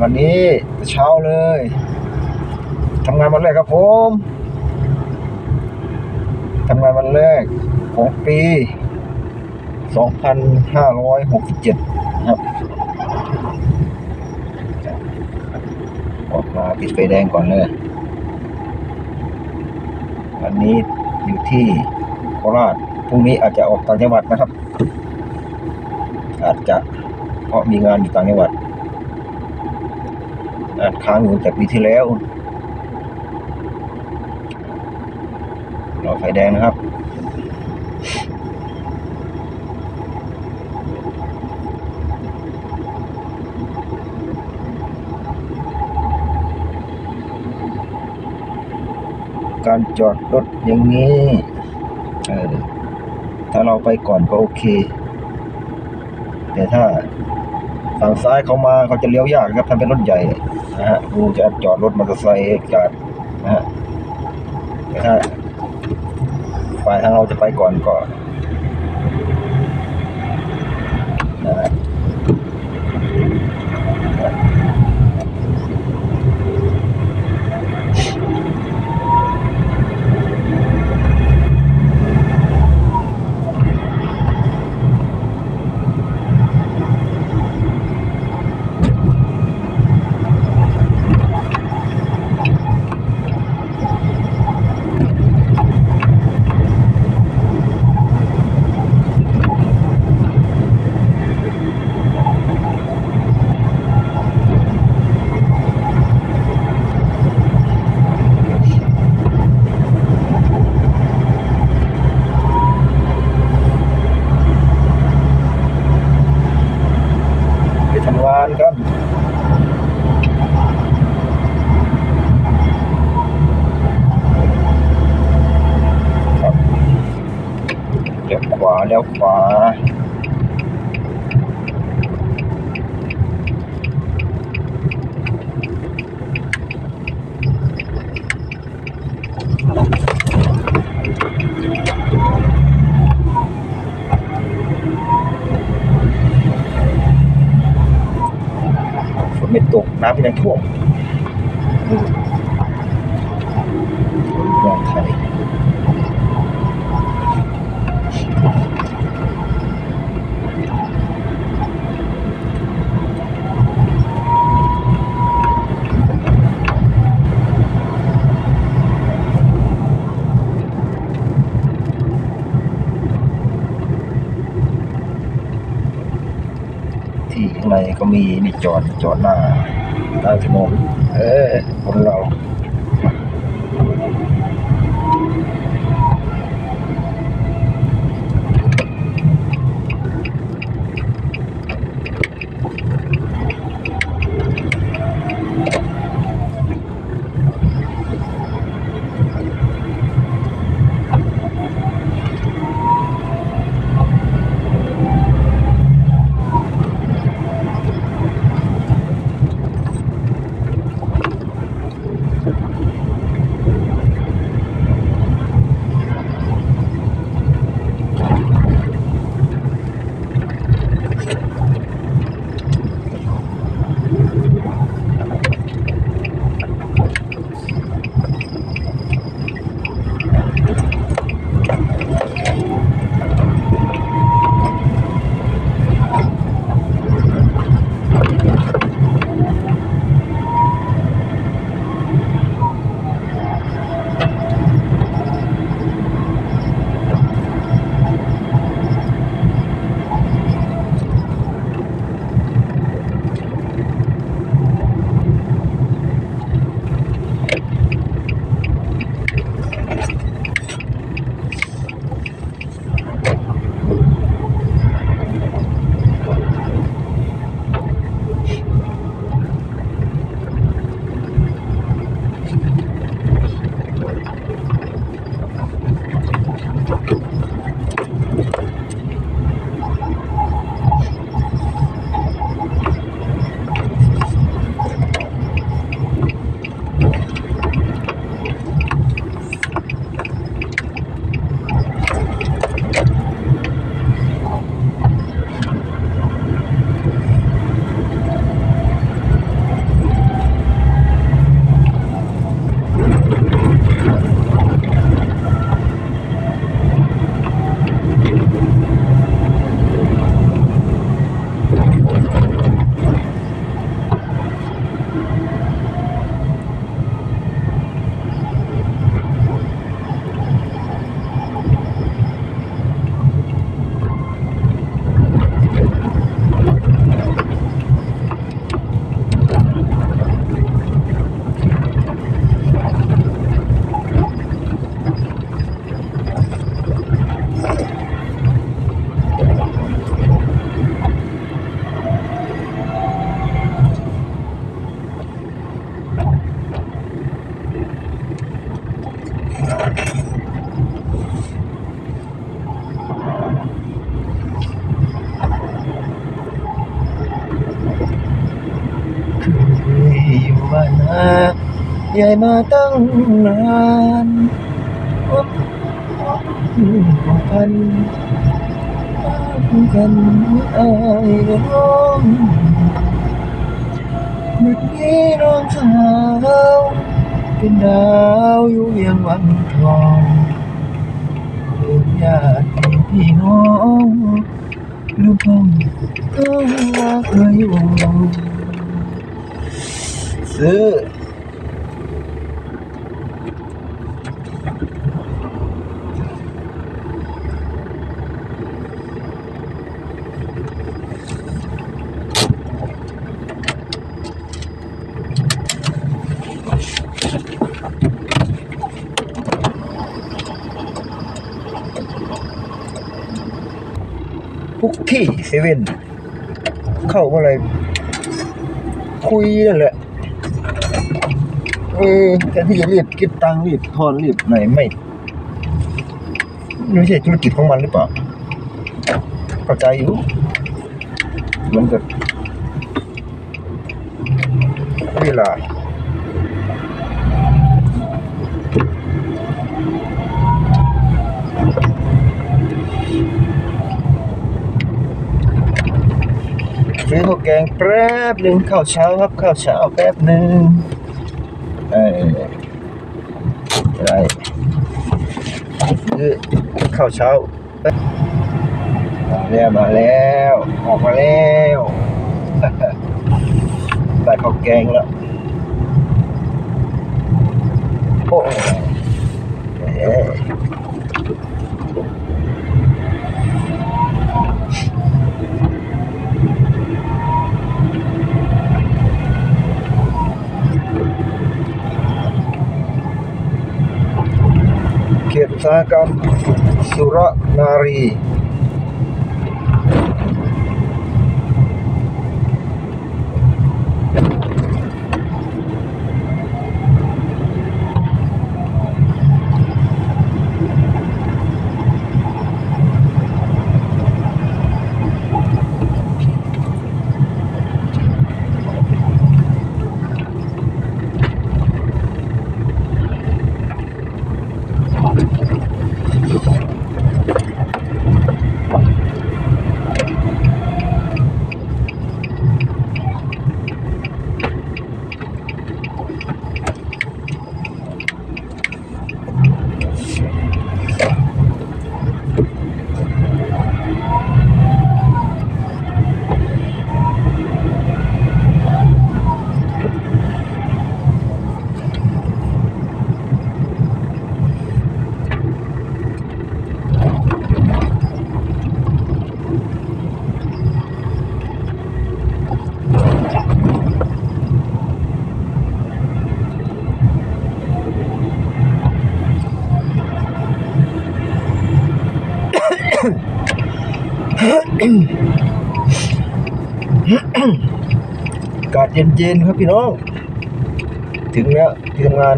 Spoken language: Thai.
วันนี้เช้าเลยทำงานวันแรกครับผมทำงานวันแรกของปี 2567 ครับออกมาปิดไฟแดงก่อนเลยวันนี้อยู่ที่โคราชพรุ่งนี้อาจจะออกต่างจังหวัดนะครับ อาจจะเพราะมีงานอยู่ต่างจังหวัด อาจค้างอยู่แต่ปีที่แล้วรอไฟแดงนะครับการจอดรถอย่างนี้ เออ ถ้าเราไปก่อนก็โอเค แต่ถ้า ฝั่งซ้ายเขามาเขาจะเลี้ยวยากครับท่านเป็นรถใหญ่นะฮะดูจะจอดรถมอเตอร์ไซค์จอดนะฮะถ้าฝ่ายทางเราจะไปก่อนก็นะฮะ ไปทำงานกัน ครับเลี้ยวขวาเลี้ยวขวา ฝ นไม่ตกน้ำก็ยังท่วมอืมเมืองไทย ในก็มีนี่จอดจอดหน้าใต้ถนนเออคนเรา บ้านนายายมาตั้งนานอบของพันกันอายและน้องเมื่อนี้น้องสาวเป็นดาวอยู่เวียงวังทองโดนญาติพี่น้องลูกพ่องต้องรักเคยอยู่ ซื้อพุกที่เซเว่นเข้ามื่อไรคุยนั่นแหละ เออแทนที่จะรีบเก็บตังรีบทอนรีบไหนไม่ไม่ใช่ธุรกิจของมันหรือเปล่าเข้าใจอยู่เหมันกับเวลาซื้อข้าวแกงแป๊บหนึ่งข้าวเช้าครับข้าวเช้าแป๊บหนึ่ง เออได้คือข้าวเช้า มาแล้วมาแล้ว ออกมาแล้วใส่ข้าวแกงแล้วโอ้เอ๊ะ เขต กาดเย็นๆครับพี่น้อง ถึงแล้วที่ทำงาน